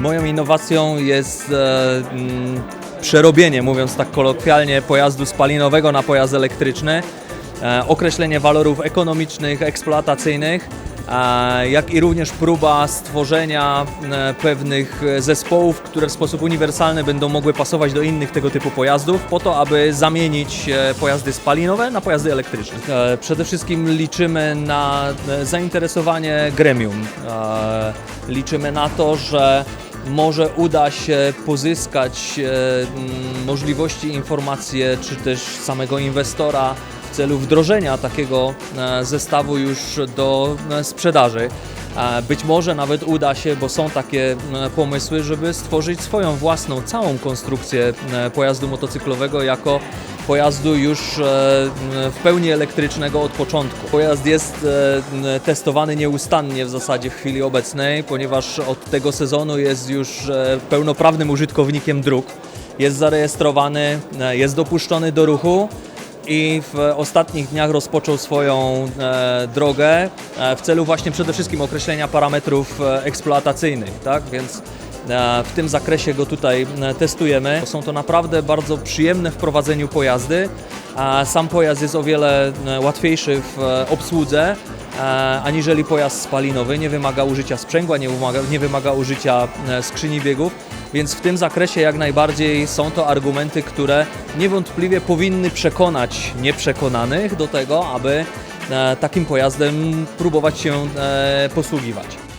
Moją innowacją jest e, mm, przerobienie, mówiąc tak kolokwialnie, pojazdu spalinowego na pojazd elektryczny, e, określenie walorów ekonomicznych, eksploatacyjnych, jak i również próba stworzenia e, pewnych zespołów, które w sposób uniwersalny będą mogły pasować do innych tego typu pojazdów, po to, aby zamienić pojazdy spalinowe na pojazdy elektryczne. Przede wszystkim liczymy na zainteresowanie gremium. Liczymy na to, że może uda się pozyskać e, mm, możliwości, informacje, czy też samego inwestora w celu wdrożenia takiego e, zestawu już do e, sprzedaży. Być może nawet uda się, bo są takie pomysły, żeby stworzyć swoją własną, całą konstrukcję pojazdu motocyklowego jako pojazdu już e, w pełni elektrycznego od początku. Pojazd jest e, testowany nieustannie w zasadzie w chwili obecnej, ponieważ od tego sezonu jest już e, pełnoprawnym użytkownikiem dróg. Jest zarejestrowany, jest dopuszczony do ruchu i w ostatnich dniach rozpoczął swoją drogę w celu właśnie przede wszystkim określenia parametrów eksploatacyjnych, tak? Więc w tym zakresie go tutaj e, testujemy. Są to naprawdę bardzo przyjemne w prowadzeniu pojazdy. a Sam pojazd jest o wiele e, łatwiejszy w e, obsłudze e, aniżeli pojazd spalinowy. Nie wymaga użycia sprzęgła, nie wymaga, nie wymaga użycia e, skrzyni biegów. Więc w tym zakresie jak najbardziej są to argumenty, które niewątpliwie powinny przekonać nieprzekonanych do tego, aby e, takim pojazdem próbować się e, posługiwać.